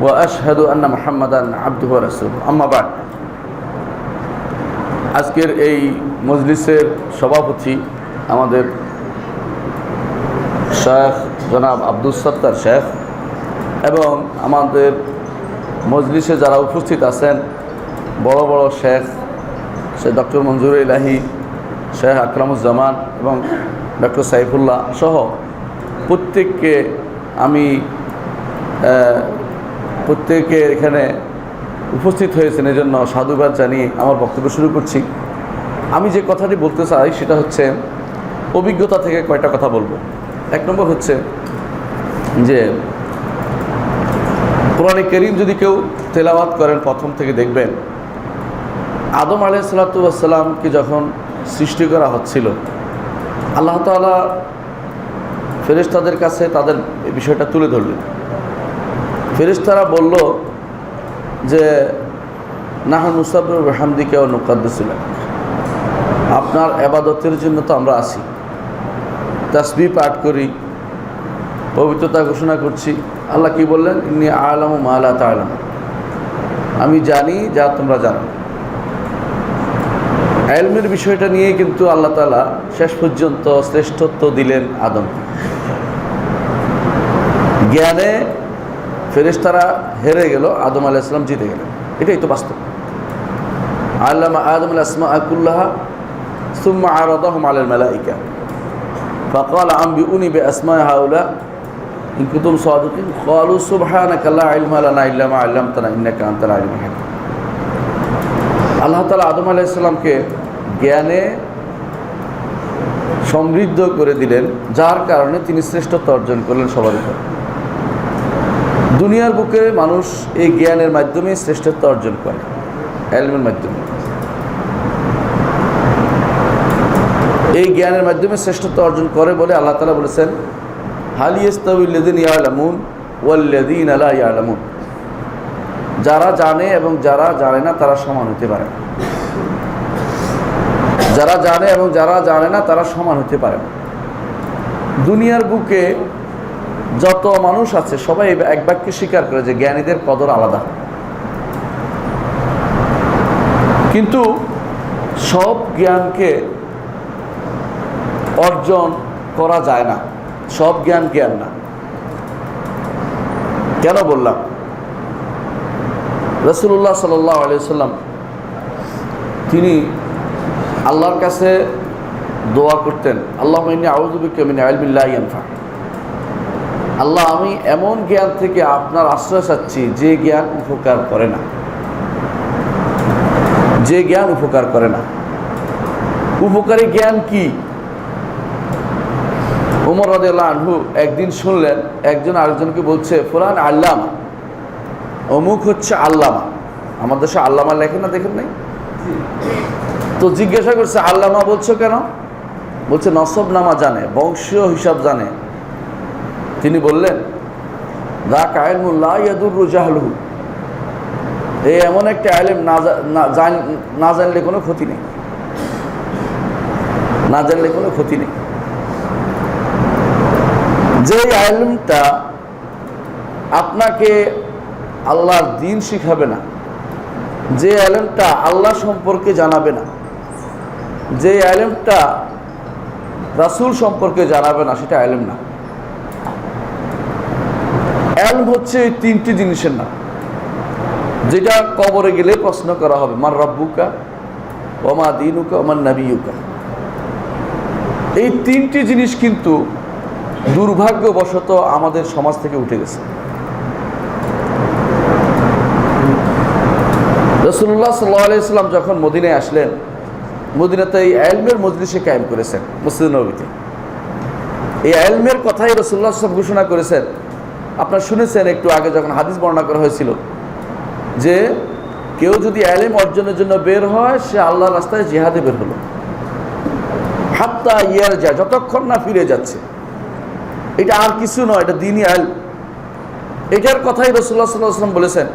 وأشهد أن محمدا عبده ورسوله أما بعد আজকের এই মজলিসের সভাপতি আমাদের শেখ জনাব আব্দুল সত্তার শেখ এবং আমাদের মজলিসে যারা উপস্থিত আছেন বড় বড় শেখ সে ডক্টর মঞ্জুর ইলাহি শেখ আকরামুজ্জামান এবং ডক্টর সাইফুল্লাহ সহ প্রত্যেককে আমি আহ, প্রত্যেকে এখানে উপস্থিত হয়েছেন, এজন্য সাধুবাদ জানিয়ে আমার বক্তব্য শুরু করছি। আমি যে কথাটি বলতে চাই, সেটা হচ্ছে অভিজ্ঞতা থেকে কয়টা কথা বলব। এক নম্বর হচ্ছে যে, কোরআনে করিম যদি কেউ তেলাওয়াত করেন, প্রথম থেকে দেখবেন, আদম আলাই সালাতামকে যখন সৃষ্টি করা হচ্ছিল, আল্লাহ তালা ফেরেশতাদের কাছে তাদের বিষয়টা তুলে ধরলেন। ফেরেশতারা বলল যে, নাহান মুসাফর ও নুকাদ্দুসিলাম আপনার আবাদতের জন্য তো আমরা আসি তাসবি পাঠ করি, পবিত্রতা ঘোষণা করছি। আল্লাহ কি বললেন? ইনি আলাম মালা তালাম আমি জানি, যা তোমরা জানো। এলমের বিষয়টা নিয়ে কিন্তু আল্লাহ তালা শেষ পর্যন্ত শ্রেষ্ঠত্ব দিলেন আদম। জ্ঞানে ফেরেশতারা হেরে গেল আদম আলাইসালাম জিতে গেলেন এটাই তো বাস্তব আল্লামা আদম আল আসমা আকুল্লাহা সুম্মা আরদাহুম আলাল মালাইকা فقال أنبئوني بأسماء هؤلاء إن كنتم صادقين قالوا سبحانك لا علم لنا إلا ما علمتنا إنك أنت العليم الحكيم আল্লাহ তালা আদম আলাইসাল্লামকে জ্ঞানে সমৃদ্ধ করে দিলেন যার কারণে তিনি শ্রেষ্ঠত্ব অর্জন করলেন সবার উপর দুনিয়ার বুকে মানুষ এই জ্ঞানের মাধ্যমে শ্রেষ্ঠত্ব অর্জন করে, এলমের মাধ্যমে এই জ্ঞানের মাধ্যমে শ্রেষ্ঠত্ব অর্জন করে বলে আল্লাহ তালা বলেছেন হালিয়াস্তাউল্লাদিন ইয়ালামুন ওয়াল্লাদিন আলা ইয়ালামুন যারা জানে এবং যারা জানে না তারা সমান হতে পারে। যারা জানে এবং যারা জানে না তারা সমান হতে পারে। দুনিয়ার বুকে যত মানুষ আছে, সবাই এক বাক্যে স্বীকার করে যে জ্ঞানীদের কদর আলাদা। কিন্তু সব জ্ঞানকে অর্জন করা যায় না। সব জ্ঞান জ্ঞান না। কেন বললাম? রসুল্লাহ সাল্লাহ আলিয়াল্লাম তিনি আল্লাহর কাছে দোয়া করতেন আল্লাহ মিনী আউজুবিকমিন আলবিল্লাহ ইয়ানফা আল্লাহ, আমি এমন জ্ঞান থেকে আপনার আশ্রয় চাচ্ছি, যে জ্ঞান উপকার করে না। যে জ্ঞান উপকার করে না। উপকারী জ্ঞান কি? উমর আনহু একদিন শুনলেন, একজন আরেকজনকে বলছে, ফুলান আল্লামা, অমুক হচ্ছে আল্লামা। আমার দেশে আল্লামা লেখে না, দেখেন নাই? তো জিজ্ঞাসা করছে, আল্লামা বলছো কেন? বলছে, নসব নামা জানে, বংশীয় হিসাব জানে। তিনি বললেন দা কায়লমুল্লাহ ইয়াদুর এই এমন একটা আলেম না জানলে কোনো ক্ষতি নেই। না জানলে কোনো ক্ষতি নেই। যে আলেমটা আপনাকে আল্লাহর দিন শিখাবে না, যে আলেমটা আল্লাহ সম্পর্কে জানাবে না, যে আলেমটা রাসূল সম্পর্কে জানাবে না, সেটা আলেম না। এলম হচ্ছে এই তিনটি জিনিসের নাম। যেটা কবরে গেলে প্রশ্ন করা হবে মার রব্বুকা ওমা দিনুকা ওমান নাবিউকা এই তিনটি জিনিস কিন্তু দুর্ভাগ্যবশত আমাদের সমাজ থেকে উঠে গেছে। রসুল্লাহ সাল্লাহ আলাইসাল্লাম যখন মদিনায় আসলেন, মদিনাতে এই আলমের মজলিসে কায়েম করেছেন, মসজিদ নবীতে এই আলমের কথাই রসুল্লাহ সব ঘোষণা করেছেন আপনারা শুনেছেন একটু আগে যখন হাদিস বর্ণনা করা হয়েছিল যে কেউ যদি আলেম অর্জনের জন্য বের হয়, সে আল্লাহর রাস্তায় জিহাদে বের হলো। হাত্তা ইয়ার যায়, যতক্ষণ না ফিরে যাচ্ছে। এটা আর কিছু নয়, এটা দিনই আইল এটার কথাই রসুল্লাহ সাল্লাহ আসলাম বলেছেন,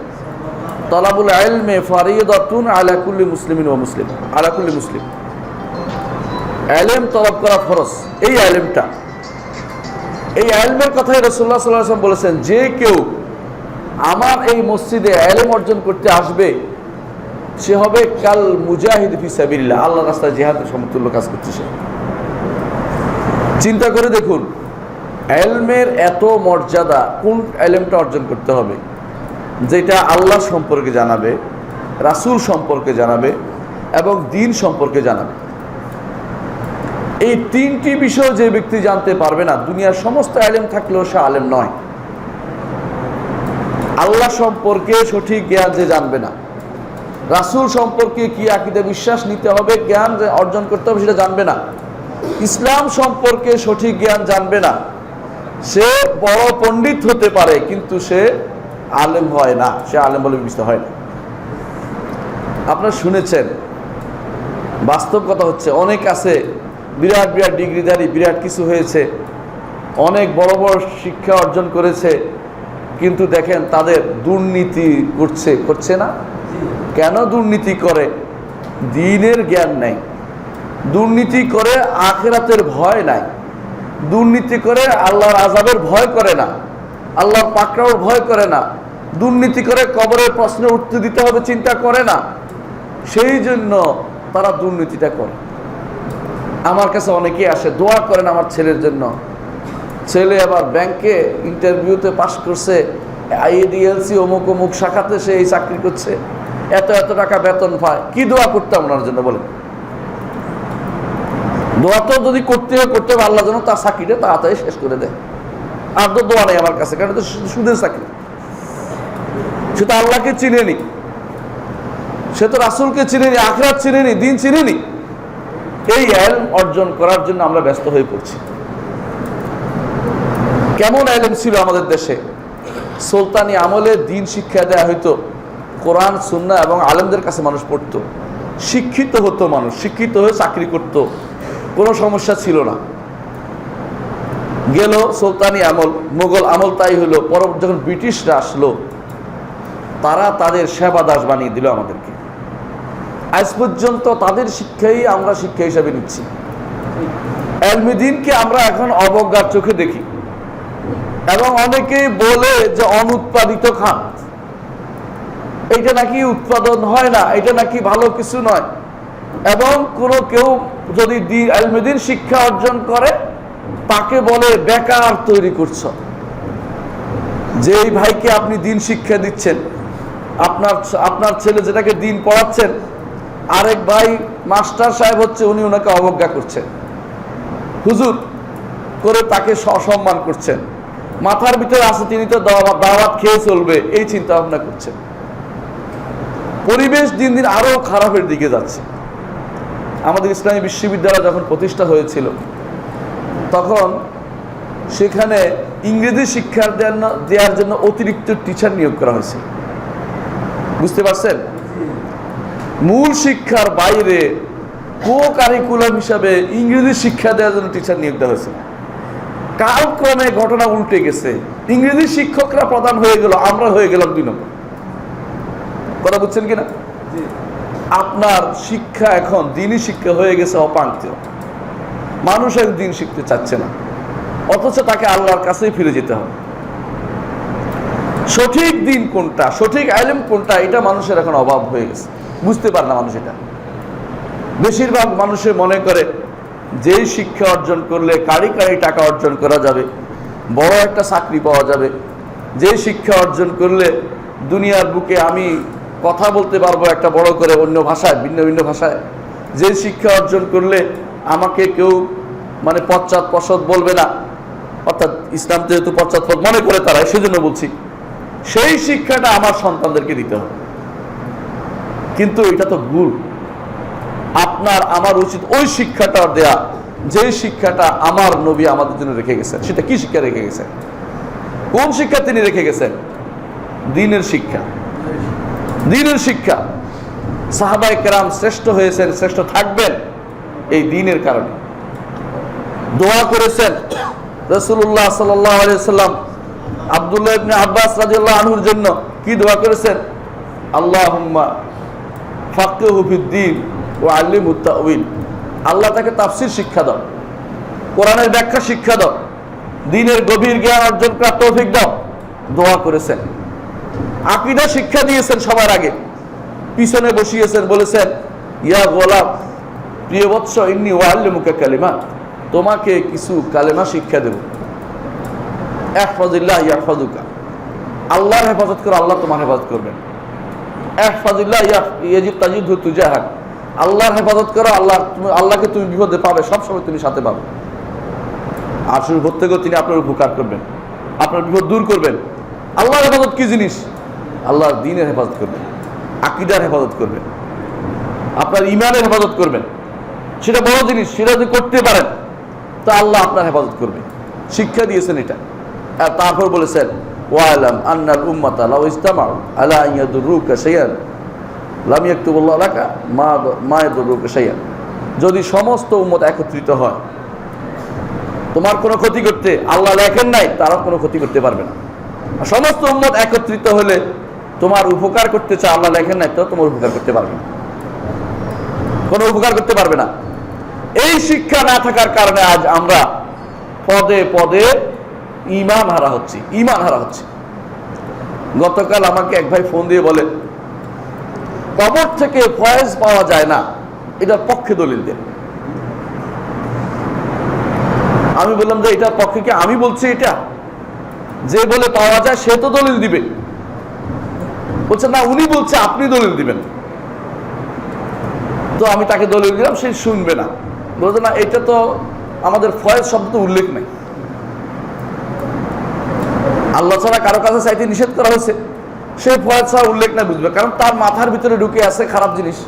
তলাবুল আলমে ফারিয়দাতুন আলাকুল্লি মুসলিমিন ও মুসলিম আলাকুল্লি মুসলিম। আলেম তলব করা ফরজ, এই আলেমটা। এই আলমের কথাই রসুল্লাহ সাল্লাহ আসলাম বলেছেন, যে কেউ আমার এই মসজিদে আলেম অর্জন করতে আসবে, সে হবে কাল মুজাহিদ ফিসাবিল্লা আল্লাহ রাস্তায় জেহাদের সমতুল্য কাজ করছে সে। চিন্তা করে দেখুন এলমের এত মর্যাদা কোন এলেমটা অর্জন করতে হবে, যেটা আল্লাহ সম্পর্কে জানাবে, রাসূল সম্পর্কে জানাবে, এবং দিন সম্পর্কে জানাবে। এই তিনটি বিষয় যে ব্যক্তি জানতে পারবে না, দুনিয়ার সমস্ত আলেম থাকলেও সে আলেম নয়। আল্লাহ সম্পর্কে সঠিক জ্ঞান যে জানবে না। রাসূল সম্পর্কে কি আকিদে বিশ্বাস নিতে হবে, জ্ঞান যে অর্জন করতে হবে সেটা জানবে না। ইসলাম সম্পর্কে সঠিক জ্ঞান জানবে না। সে বড় পণ্ডিত হতে পারে, কিন্তু সে আলেম হয় না। সে আলেম বলে বিবেচিত হয় না। আপনারা শুনেছেন, বাস্তব কথা হচ্ছে, অনেক আছে বিরাট বিরাট ডিগ্রিধারী, বিরাট কিছু হয়েছে। অনেক বড় বড় শিক্ষা অর্জন করেছে, কিন্তু দেখেন তাদের দুর্নীতি করছে করছে না? কেন দুর্নীতি করে? দিনের জ্ঞান নেই। দুর্নীতি করে আখেরাতের ভয় নাই। দুর্নীতি করে আল্লাহর আজাবের ভয় করে না। আল্লাহর পাকড়াওর ভয় করে না। দুর্নীতি করে কবরের প্রশ্নের উত্তর দিতে হবে চিন্তা করে না। সেই জন্য তারা দুর্নীতিটা করে। আমার কাছে অনেকেই আসে, দোয়া করেন আমার ছেলের জন্য। ছেলে আবার ব্যাংকে ইন্টারভিউতে পাশ করছে আইএডিএলসি অমুক অমুক শাখাতে সে এই চাকরি করছে। এত এত টাকা বেতন পায়, কি দোয়া করতাম ওনার জন্য বলেন? দোয়া তো যদি করতে হয়, করতে হবে, আল্লাহ যেন তার চাকরিটা তাড়াতাড়ি শেষ করে দেয়। আর তো দোয়া নেই আমার কাছে, কারণ তো সুদের চাকরি। সে তো আল্লাহকে চিনেনি। সে তো রাসুলকে চিনেনি, আখরাত চিনেনি, দিন চিনেনি। এই এলম অর্জন করার জন্য আমরা ব্যস্ত হয়ে পড়ছি। কেমন এলম ছিল আমাদের দেশে? সুলতানি আমলে দিন শিক্ষা দেয়া হইতো, কোরআন, সুন্না এবং আলেমদের কাছে মানুষ পড়তো। শিক্ষিত হতো মানুষ, শিক্ষিত হয়ে চাকরি করত, কোনো সমস্যা ছিল না। গেল সুলতানি আমল, মোগল আমল তাই হলো পরবর্তী যখন ব্রিটিশরা আসলো, তারা তাদের সেবা দাস বানিয়ে দিল আমাদেরকে। আজ পর্যন্ত তাদের শিক্ষাই আমরা শিক্ষা হিসাবে নিচ্ছি। এলমিদিনকে আমরা এখন অবজ্ঞার চোখে দেখি। এবং অনেকেই বলে যে অনুৎপাদিত খান। এইটা নাকি উৎপাদন হয় না এটা নাকি ভালো কিছু নয়। এবং কোনো কেউ যদি আলমেদিন শিক্ষা অর্জন করে, তাকে বলে বেকার তৈরি করছ। যেই ভাইকে আপনি দিন শিক্ষা দিচ্ছেন, আপনার আপনার ছেলে যেটাকে দিন পড়াচ্ছেন আরেক ভাই মাস্টার সাহেব হচ্ছে, উনি ওনাকে অবজ্ঞা করছেন। হুজুর, করে তাকে সসম্মান করছেন। মাথার ভিতরে আছে, তিনি তো দাওয়াত খেয়ে চলবে, এই চিন্তা ভাবনা করছেন। পরিবেশ দিন দিন আরও খারাপের দিকে যাচ্ছে। আমাদের ইসলামী বিশ্ববিদ্যালয় যখন প্রতিষ্ঠা হয়েছিল, তখন সেখানে ইংরেজি শিক্ষার দেওয়ার জন্য অতিরিক্ত টিচার নিয়োগ করা হয়েছে। বুঝতে পারছেন? মূল শিক্ষার বাইরে কো কারিকুলাম হিসাবে ইংরেজি শিক্ষা দেওয়ার জন্য টিচার নিয়োগ দেওয়া হয়েছে। কালক্রমে ঘটনা উল্টে গেছে। ইংরেজি শিক্ষকরা প্রধান হয়ে গেল আমরা হয়ে গেলাম দুই নম্বর। কথা বুঝছেন কিনা? আপনার শিক্ষা এখন দিনই শিক্ষা হয়ে গেছে অপাঙ্ক্ত। মানুষ দিন শিখতে চাচ্ছে না। অথচ তাকে আল্লাহর কাছেই ফিরে যেতে হবে। সঠিক দিন কোনটা সঠিক আইলেম কোনটা এটা মানুষের এখন অভাব হয়ে গেছে। বুঝতে পারে না মানুষ এটা। বেশিরভাগ মানুষে মনে করে, যেই শিক্ষা অর্জন করলে কারি কারি টাকা অর্জন করা যাবে, বড় একটা চাকরি পাওয়া যাবে যে শিক্ষা অর্জন করলে দুনিয়ার বুকে আমি কথা বলতে পারব একটা বড় করে অন্য ভাষায়, ভিন্ন ভিন্ন ভাষায় যে শিক্ষা অর্জন করলে আমাকে কেউ মানে পশ্চাৎ পশ্চাৎ বলবে না, অর্থাৎ ইসলাম যেহেতু পশ্চাৎপদ মনে করে তারা সেজন্য বলছি, সেই শিক্ষাটা আমার সন্তানদেরকে দিতে হবে। কিন্তু এটা তো ভুল। আপনার, আমার উচিত ওই শিক্ষাটা দেয়া যে শিক্ষাটা আমার নবী আমাদের জন্য রেখে গেছেন। সেটা কি শিক্ষা রেখে গেছেন কোন শিক্ষা তিনি রেখে গেছেন? দিনের শিক্ষা। দিনের শিক্ষা। সাহাবাই কেরাম শ্রেষ্ঠ হয়েছেন, শ্রেষ্ঠ থাকবেন এই দিনের কারণে। দোয়া করেছেন রসুল্লাহ সাল্লাম আবদুল্লাহ আব্বাস রাজিউল্লাহ আনহুর জন্য। কি দোয়া করেছেন? আল্লাহ ফাকুদ্দিন ও আল্লিম উত্তাউল আল্লাহ তাকে তাফসির শিক্ষা দাও, কোরআনের ব্যাখ্যা শিক্ষা দাও দিনের গভীর জ্ঞান অর্জন করার তৌফিক দাও, দোয়া করেছেন। আকিদা শিক্ষা দিয়েছেন সবার আগে। পিছনে বসিয়েছেন, বলেছেন, ইয়া গোলাপ প্রিয় বৎস, ইন্নি মুখে কালিমা, তোমাকে কিছু কালেমা শিক্ষা দেব। একফাজিল্লাহ ইয়াফাজুকা আল্লাহর হেফাজত করে, আল্লাহ তোমার হেফাজত করবেন। তুজাহাক আল্লাহর হেফাজত করো আল্লাহ তুমি আল্লাহকে তুমি বিপদে পাবে, সবসময় তুমি সাথে পাবে। আর শুরু করতে গেলে তিনি আপনার উপকার করবেন, আপনার বিপদ দূর করবেন। আল্লাহর হেফাজত কি জিনিস? আল্লাহর দিনের হেফাজত করবেন, আকিদার হেফাজত করবেন, আপনার ইমানের হেফাজত করবেন। সেটা বড় জিনিস, সেটা যদি করতে পারেন। তা আল্লাহ আপনার হেফাজত করবে। শিক্ষা দিয়েছেন এটা। আর তারপর বলেছেন ওয়ালাম আন্নাল উম্মাতা লাউ ইস্তামাউ আলা ইয়াদুরুকা শাইআন লাম ইয়াকতুবুল্লাহ লাকা মা মা ইয়াদুরুকা শাইআন যদি সমস্ত উম্মত একত্রিত হয়, তোমার কোনো ক্ষতি করতে আল্লাহ লেখেন নাই তারা কোনো ক্ষতি করতে পারবে না। সমস্ত উম্মত একত্রিত হলে তোমার উপকার করতে চায় আল্লাহ লেখেন নাই তো তোমার উপকার করতে পারবে না। কোনো উপকার করতে পারবে না। এই শিক্ষা না থাকার কারণে আজ আমরা পদে পদে ইমান হারা হচ্ছে, ইমান হারা হচ্ছে। গতকাল আমাকে এক ভাই ফোন দিয়ে বলে, কবর থেকে ফয়েজ পাওয়া যায় না, এটার পক্ষে দলিল দেন। আমি বললাম, যে এটার পক্ষে কি? আমি বলছি এটা। যে বলে পাওয়া যায়, সে তো দলিল দিবে। বলছে, না, উনি বলছে, আপনি দলিল দিবেন। তো আমি তাকে দলিল দিলাম, সে শুনবে না। বলছে, না, এটা তো আমাদের ফয়েজ শব্দ উল্লেখ নেই। আল্লাহ ছাড়া কারও কাছে চাইতে নিষেধ করা হয়েছে? সে ফয়েজ ছাড়া উল্লেখ না বুঝবে কারণ তার মাথার ভিতরে ঢুকে আছে খারাপ জিনিস।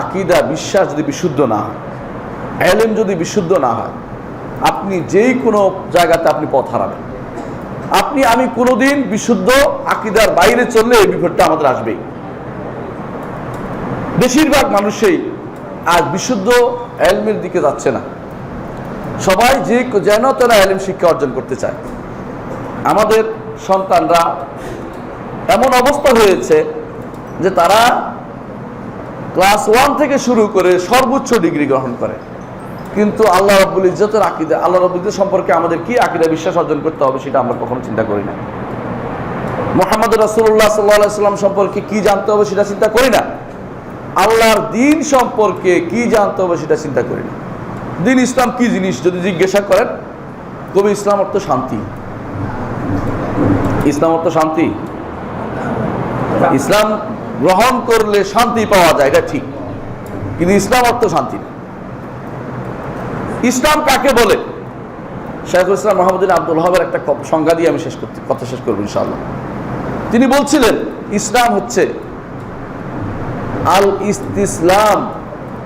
আকিদা, বিশ্বাস যদি বিশুদ্ধ না হয়, এলেম যদি বিশুদ্ধ না হয়, আপনি যেই কোনো জায়গাতে আপনি পথ হারাবেন। আপনি, আমি কোনোদিন বিশুদ্ধ আকিদার বাইরে চললে এই বিপদটা আমাদের আসবেই। বেশিরভাগ মানুষই আজ বিশুদ্ধ এলমের দিকে যাচ্ছে না। সবাই যে যেন তেন এলম শিক্ষা অর্জন করতে চায়। আমাদের সন্তানরা এমন অবস্থা হয়েছে যে তারা ক্লাস ওয়ান থেকে শুরু করে সর্বোচ্চ ডিগ্রি গ্রহণ করে। কিন্তু আল্লাহ রব্বুল ইজ্জতের আকিদা, আল্লাহ রব্বুল ইজ্জত সম্পর্কে আমাদের কি আকিদা, বিশ্বাস অর্জন করতে হবে সেটা আমরা কখনো চিন্তা করি না। মোহাম্মদ রাসুল্লাহ সাল্লাহ সাল্লাম সম্পর্কে কি জানতে হবে সেটা চিন্তা করি না। আল্লাহর দিন সম্পর্কে কি জানতে হবে সেটা চিন্তা করি না। দিন ইসলাম কি জিনিস যদি জিজ্ঞাসা করেন, কবি ইসলাম অর্থ শান্তি। ইসলাম অর্থ শান্তি? ইসলাম গ্রহণ করলে শান্তি পাওয়া যায়, এটা ঠিক। কিন্তু ইসলাম অর্থ শান্তি না। ইসলাম কাকে বলে? শেখুল ইসলাম মোহাম্মদিন আব্দুল হবের একটা সংজ্ঞা দিয়ে আমি শেষ করতে কথা শেষ করব, ইনশাআল্লাহ। তিনি বলছিলেন, ইসলাম হচ্ছে আল ইসলাম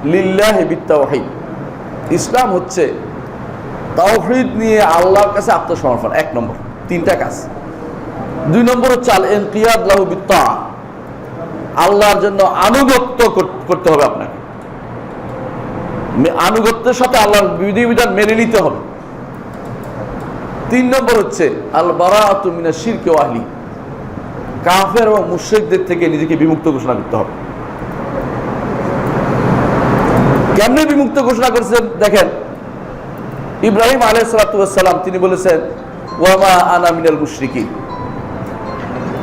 লিল্লাহ বিত্তাওহিদ। ইসলাম হচ্ছে তাওহিদ নিয়ে আল্লাহর কাছে আত্মসমর্পণ, এক নম্বর। তিনটা কাজ। দুই নম্বর হচ্ছে আল আল্লাহর জন্য আনুগত্য করতে হবে আপনাকে। আনুগত্যের সাথে আল্লাহর বিধিবিধান মেনে নিতে হবে। তিন নম্বর হচ্ছে, আল বারাআতু মিনাশ শিরকি ওয়া আহলি। কাফের এবং মুশরিকদের থেকে নিজেকে বিমুক্ত ঘোষণা করতে হবে। কেমনে বিমুক্ত ঘোষণা করেছেন? দেখেন, ইব্রাহিম আলাইসালাম তিনি বলেছেন ওয়ামা আনা মিনাল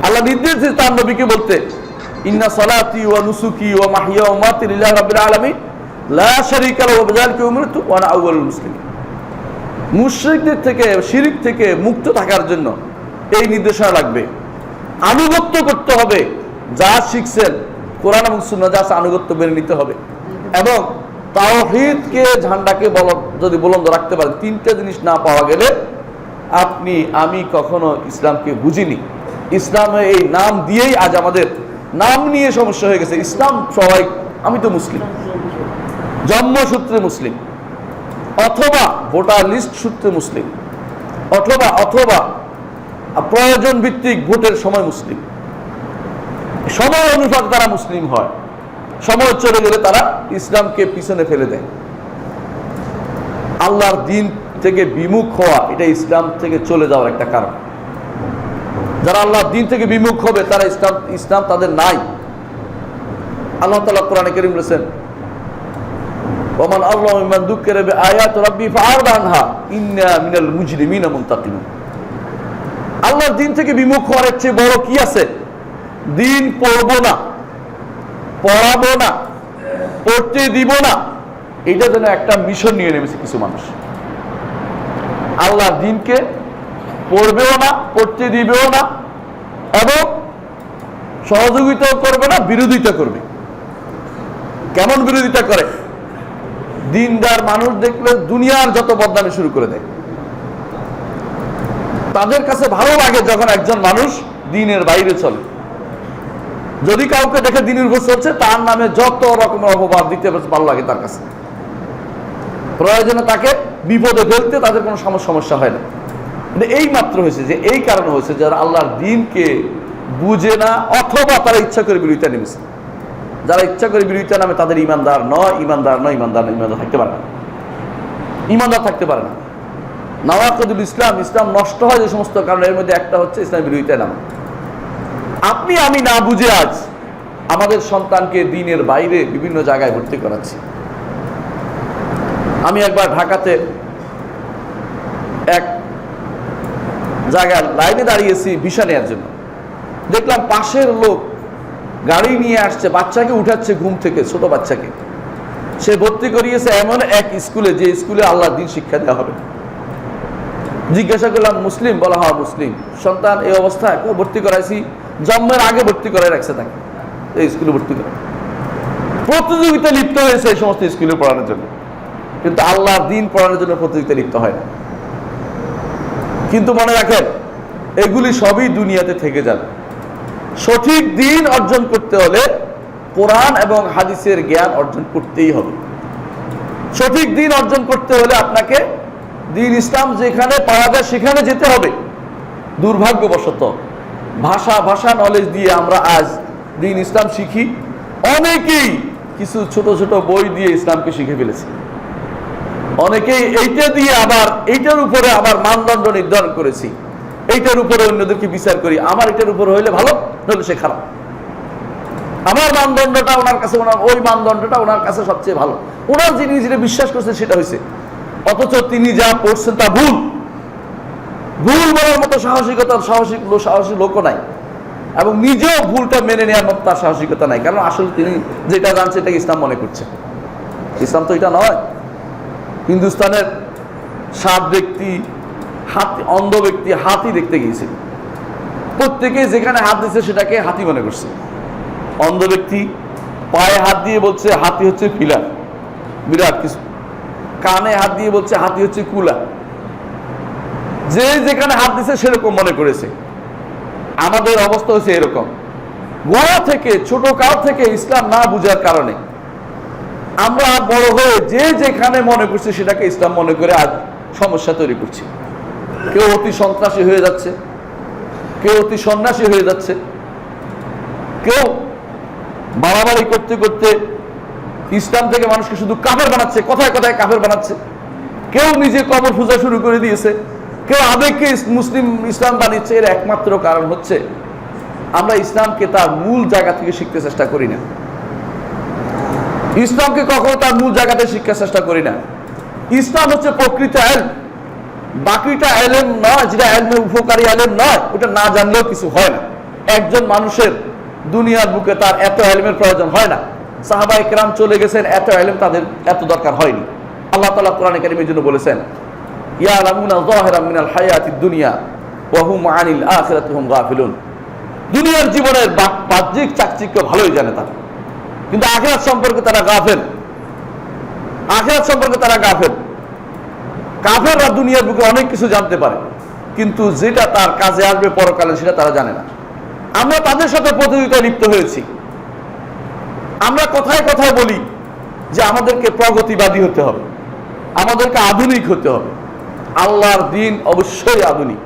আল্লাহ নির্দেশ দিয়েছে তার নবীকে বলতে, ইন্না সালাতি নুসুকি মাহিয়া মাতি আলামিন, লা লাহু বিযালিকা মুশরিকদের থেকে, শিরিক থেকে মুক্ত থাকার জন্য এই নির্দেশনা লাগবে। আনুগত্য করতে হবে, যা শিখছেন কোরআন এবং যা আনুগত্য মেনে নিতে হবে। এবং তাওহীদকে, ঝান্ডাকে বল যদি বলন্দ রাখতে পারেন, তিনটা জিনিস না পাওয়া গেলে আপনি, আমি কখনো ইসলামকে বুঝিনি। ইসলামে এই নাম দিয়েই আজ আমাদের নাম নিয়ে সমস্যা হয়ে গেছে। ইসলাম সবাই, আমি তো মুসলিম। জন্মসূত্রে মুসলিম। অথবা ভোটার লিস্ট সূত্রে মুসলিম। অথবা অথবা প্রয়োজন ভিত্তিক ভোটের সময় মুসলিম। সময় অনুসারে তারা মুসলিম হয়। সময় চলে গেলে তারা ইসলামকে পিছনে ফেলে দেয়। আল্লাহর দিন থেকে বিমুখ হওয়া, এটা ইসলাম থেকে চলে যাওয়ার একটা কারণ। যারা আল্লাহর দিন থেকে বিমুখ হবে, তারা ইসলাম ইসলাম তাদের নাই। আল্লাহ তালা কোরআনে করিম বলেছেন, ওমান আল্লাহ ইমান দুঃখের আয়াত রাব্বি আনহা, ইন্না মিনাল মুজরিমিনা আল্লাহর দিন থেকে বিমুখ হওয়ার চেয়ে বড় কি আছে? দিন পড়ব না, পড়াবো না, পড়তে দিব না। এটা যেন একটা মিশন নিয়ে নেমেছে কিছু মানুষ। আল্লাহর দিনকে পড়বেও না, পড়তে দিবেও না এবং সহযোগিতাও করবে না, বিরোধিতা করবে। কেমন বিরোধিতা করে? দিনদার মানুষ দেখলে দুনিয়ার যত বদনামি শুরু করে দেয়। তাদের কাছে ভালো লাগে যখন একজন মানুষ দিনের বাইরে চলে। যদি কাউকে দেখে দিনের উপর চলছে, তার নামে যত রকমের অপবাদ দিতে ভালো লাগে তার কাছে। প্রয়োজনে তাকে বিপদে ফেলতে তাদের কোনো সম- সমস্যা হয় না। কিন্তু এই মাত্র হয়েছে যে এই কারণে হয়েছে যারা আল্লাহর দিনকে বুঝে না অথবা তারা ইচ্ছা করে বিরোধিতা নেমেছে যারা ইচ্ছা করে বিরোধিতা নামে তাদের ইমানদার নয় ইমানদার নয় ইমানদার নয়, ইমানদার থাকতে পারে না। ইমানদার থাকতে পারে না। নওয়াকদুল ইসলাম ইসলাম নষ্ট হয় যে সমস্ত কারণ, এর মধ্যে একটা হচ্ছে ইসলাম বিরোধিতা নাম। আপনি, আমি না বুঝে আজ আমাদের সন্তানকে দিনের বাইরে বিভিন্ন জায়গায় ভর্তি করাচ্ছি। আমি একবার ঢাকাতে এক জায়গায় লাইনে দাঁড়িয়েছি ভিসা নেওয়ার জন্য। দেখলাম পাশের লোক গাড়ি নিয়ে আসছে, বাচ্চাকে উঠাচ্ছে ঘুম থেকে, ছোট বাচ্চাকে। সে ভর্তি করিয়েছে এমন এক স্কুলে, যে স্কুলে আল্লাহ দিন শিক্ষা দেওয়া হবে। জিজ্ঞাসা করলাম, মুসলিম? বলা, হয়, মুসলিম। সন্তান এই অবস্থায় ভর্তি করাইছি, জন্মের আগে ভর্তি করে রাখছে তাকে। এই স্কুলে ভর্তি করে প্রতিযোগিতা লিপ্ত হয়েছে এই সমস্ত স্কুলে পড়ানোর জন্য। কিন্তু আল্লাহর দিন পড়ানোর জন্য প্রতিযোগিতা লিপ্ত হয় না। কিন্তু মনে রাখেন, এগুলি সবই দুনিয়াতে থেকে যাবে। সঠিক দিন অর্জন করতে হলে কোরআন এবং হাদিসের জ্ঞান অর্জন করতেই হবে। সঠিক দিন অর্জন করতে হলে আপনাকে দিন ইসলাম যেখানে পাওয়া যায় সেখানে যেতে হবে। দুর্ভাগ্যবশত, ভাষা ভাষা নলেজ দিয়ে আমরা আজ দিন ইসলাম শিখি। অনেকেই কিছু ছোট ছোট বই দিয়ে ইসলামকে শিখে ফেলেছে। অনেকেই এইটা দিয়ে আবার, এইটার উপরে আবার মানদণ্ড নির্ধারণ করেছি। এইটার উপরে অন্যদেরকে বিচার করি। আমার এটার উপরে হইলে ভালো, নইলে সে খারাপ। আমার মানদণ্ডটা ওনার কাছে ওই মানদণ্ডটা ওনার কাছে সবচেয়ে ভালো। ওনার যিনি যেটা বিশ্বাস করছেন সেটা হয়েছে অথচ তিনি যা পড়ছেন তা ভুল। ভুল বলার মতো সাহসিকতা, সাহসিক সাহসী লোকও নাই। এবং নিজেও ভুলটা মেনে নেওয়ার মতো তার সাহসিকতা নাই। কারণ আসলে তিনি যেটা জানছে এটাকে ইসলাম মনে করছে। ইসলাম তো এটা নয়। হিন্দুস্তানের সাত ব্যক্তি, হাতি, অন্ধ ব্যক্তি, হাতি দেখতে গিয়েছে। প্রত্যেকে যেখানে হাত দিচ্ছে সেটাকে হাতি মনে করছে। অন্ধ ব্যক্তি পায়ে হাত দিয়ে বলছে, হাতি হচ্ছে ফিলার। বিরাট কিছু। কানে হাত দিয়ে বলছে, হাতি হচ্ছে কুলা। যে যেখানে হাত দিছে সেরকম মনে করেছে। আমাদের অবস্থা হচ্ছে এরকম। গোড়া থেকে, ছোট কাল থেকে ইসলাম না বুঝার কারণে আমরা বড় হয়ে যে যেখানে মনে করছি সেটাকে ইসলাম মনে করে আজ সমস্যা তৈরি করছি। কেউ অতি সন্ত্রাসী হয়ে যাচ্ছে, কেউ অতি সন্ন্যাসী হয়ে যাচ্ছে, কেউ বাড়াবাড়ি করতে করতে ইসলাম থেকে মানুষকে শুধু কাফের বানাচ্ছে, কথায় কথায় কাফের বানাচ্ছে। কেউ নিজে কবর পূজা শুরু করে দিয়েছে, কেউ আবেগকে মুসলিম ইসলাম বানিয়েছে, এর একমাত্র কারণ হচ্ছে আমরা ইসলামকে তার মূল জায়গা থেকে শিখতে চেষ্টা করি না। ইসলামকে কখনো তার মূল জায়গাতে শিক্ষার চেষ্টা করি না? ইসলাম হচ্ছে প্রকৃত এল বাকিটা এলেম নয়, যেটা এলমের উপকারী এলেম নয়, ওটা না জানলেও কিছু হয় না। একজন মানুষের দুনিয়ার বুকে তার এত এলমের প্রয়োজন হয় না। সাহাবা একরাম চলে গেছেন, এত এলম তাদের এত দরকার হয়নি। আল্লাহ তালা কোরআন একাডেমির জন্য বলেছেন, ইয়া ইয়ালামুনা যাহিরাম মিনাল হায়াতিদ দুনিয়া, ওয়া হুম আনিল আখিরাতি, হুম গাফিলুন। দুনিয়ার জীবনের বাহ্যিক চাকচিক্য ভালোই জানে তারা। কিন্তু আখেরাত সম্পর্কে তারা গাফেল। আখেরাত সম্পর্কে তারা গাফেল। কাফেররা দুনিয়ার বুকে অনেক কিছু জানতে পারে, কিন্তু যেটা তার কাজে আসবে পরকালে সেটা তারা জানে না। আমরা তাদের সাথে প্রতিযোগিতায় লিপ্ত হয়েছি। আমরা কথায় কথায় বলি যে আমাদেরকে প্রগতিবাদী হতে হবে। আমাদেরকে আধুনিক হতে হবে। আল্লাহর দিন অবশ্যই আধুনিক।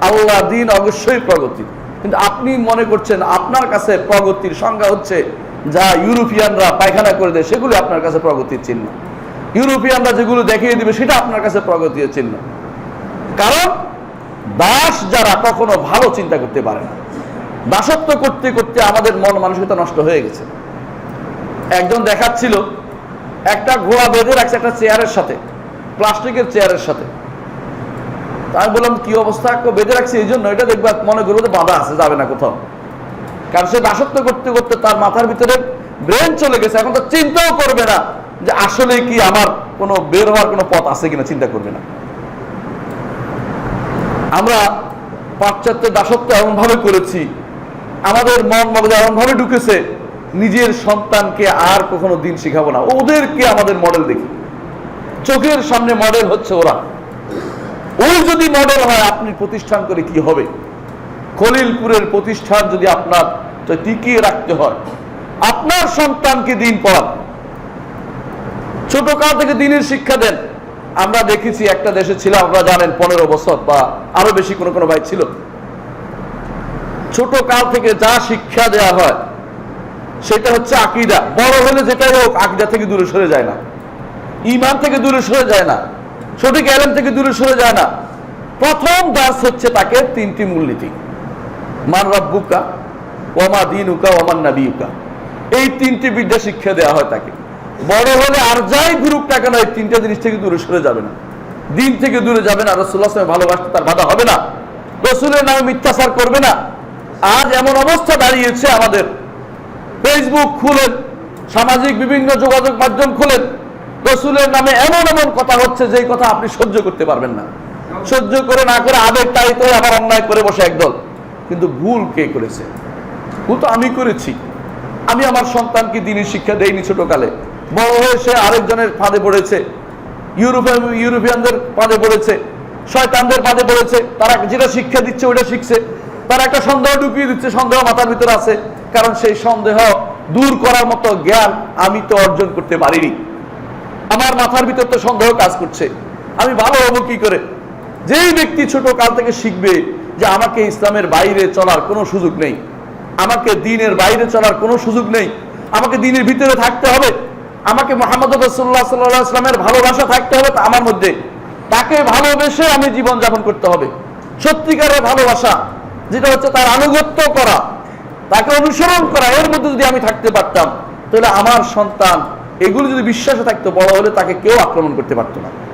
আল্লাহ দিন অবশ্যই প্রগতি। কিন্তু আপনি মনে করছেন আপনার কাছে প্রগতির সংজ্ঞা হচ্ছে যা ইউরোপিয়ানরা পায়খানা করে দেয়, সেগুলো আপনার কাছে প্রগতির চিহ্ন। ইউরোপিয়ানরা যেগুলো দেখিয়ে দিবে, সেটা আপনার কাছে প্রগতির চিহ্ন। কারণ দাস যারা কখনো ভালো চিন্তা করতে পারে না। দাসত্ব করতে করতে আমাদের মন মানসিকতা নষ্ট হয়ে গেছে। একজন দেখাচ্ছিল, একটা ঘোড়া বেঁধে রাখছে একটা চেয়ারের সাথে, প্লাস্টিকের চেয়ারের সাথে। তা আমি বললাম, কি অবস্থা? বেঁধে রাখছে, এই জন্য এটা দেখবা, মনে করব যে বাধা আছে, যাবে না কোথাও। কারণ সে দাসত্ব করতে করতে তার মাথার ভিতরে ব্রেন চলে গেছে। এখন তো চিন্তাও করবে না যে আসলে কি আমার কোনো বের হওয়ার কোনো পথ আছে কিনা, চিন্তা করবে না। আমরা পাশ্চাত্যের দাসত্ব এমনভাবে করেছি, আমাদের মন মগজে এমনভাবে ঢুকেছে, নিজের সন্তানকে আর কখনো দিন শিখাবো না। ওদেরকে আমাদের মডেল দেখি। চোখের সামনে মডেল হচ্ছে ওরা। ওই যদি মডেল হয়, আপনি প্রতিষ্ঠান করে কি হবে? খলিলপুরের প্রতিষ্ঠান যদি আপনার টিকিয়ে রাখতে হয়। আপনার সন্তানকে দিন পড়ান। ছোট কাল থেকে দিনের শিক্ষা দেন। আমরা দেখেছি একটা দেশে ছিলাম আপনারা জানেন, পনেরো বছর বা আরও বেশি কোনো কোনো ভাই ছিল। ছোট কাল থেকে যা শিক্ষা দেয়া হয়, সেটা হচ্ছে আকিদা। বড় হলে যেটাই হোক, আকিদা থেকে দূরে সরে যায় না। ইমান থেকে দূরে সরে যায় না। সঠিক এলেম থেকে দূরে সরে যায় না। প্রথম দাস হচ্ছে তাকে তিনটি মূলনীতি। মান রব্বুকা ওমা দিনুকা ওমান নাবিউকা এই তিনটি বিদ্যা শিক্ষা দেওয়া হয় তাকে। বড় হলে আর যাই ঘুরুক না কেন, এই তিনটা জিনিস থেকে দূরে সরে যাবে না। দিন থেকে দূরে যাবে না। রসুল্লাহ ভালোবাসতে তার বাধা হবে না। রসুলের নামে মিথ্যাচার করবে না। আজ এমন অবস্থা দাঁড়িয়েছে আমাদের। ফেসবুক খুলেন, সামাজিক বিভিন্ন যোগাযোগ মাধ্যম খুলেন। রসুলের নামে এমন এমন কথা হচ্ছে, যেই কথা আপনি সহ্য করতে পারবেন না। সহ্য করে না করে আবেগ তাড়িত হয়ে আবার অন্যায় করে বসে একদল কিন্তু ভুল কে করেছে? ভুল তো আমি করেছি। আমি আমার সন্তানকে দিনের শিক্ষা দেইনি ছোটকালে। বড় হয়ে সে আরেকজনের ফাঁদে পড়েছে। ইউরোপিয়ান ইউরোপিয়ানদের ফাঁদে পড়েছে। শয়তানদের ফাঁদে পড়েছে। তারা যেটা শিক্ষা দিচ্ছে ওটা শিখছে। তারা একটা সন্দেহ ঢুকিয়ে দিচ্ছে, সন্দেহ মাথার ভিতরে আছে। কারণ সেই সন্দেহ দূর করার মতো জ্ঞান আমি তো অর্জন করতে পারিনি। আমার মাথার ভিতর তো সন্দেহ কাজ করছে। আমি ভালো হব কি করে? যেই ব্যক্তি ছোট কাল থেকে শিখবে যে আমাকে ইসলামের বাইরে চলার কোনো সুযোগ নেই। আমাকে দিনের বাইরে চলার কোনো সুযোগ নেই। আমাকে দিনের ভিতরে থাকতে হবে। আমাকে মোহাম্মদ রসুল্লাহ সাল্লাহ ইসলামের ভালোবাসা থাকতে হবে আমার মধ্যে। তাকে ভালোবেসে আমি জীবন যাপন করতে হবে। সত্যিকারের ভালোবাসা, যেটা হচ্ছে তার আনুগত্য করা, তাকে অনুসরণ করা, এর মধ্যে যদি আমি থাকতে পারতাম, তাহলে আমার সন্তান এগুলো যদি বিশ্বাসে থাকতো, বড় হলে তাকে কেউ আক্রমণ করতে পারতো না।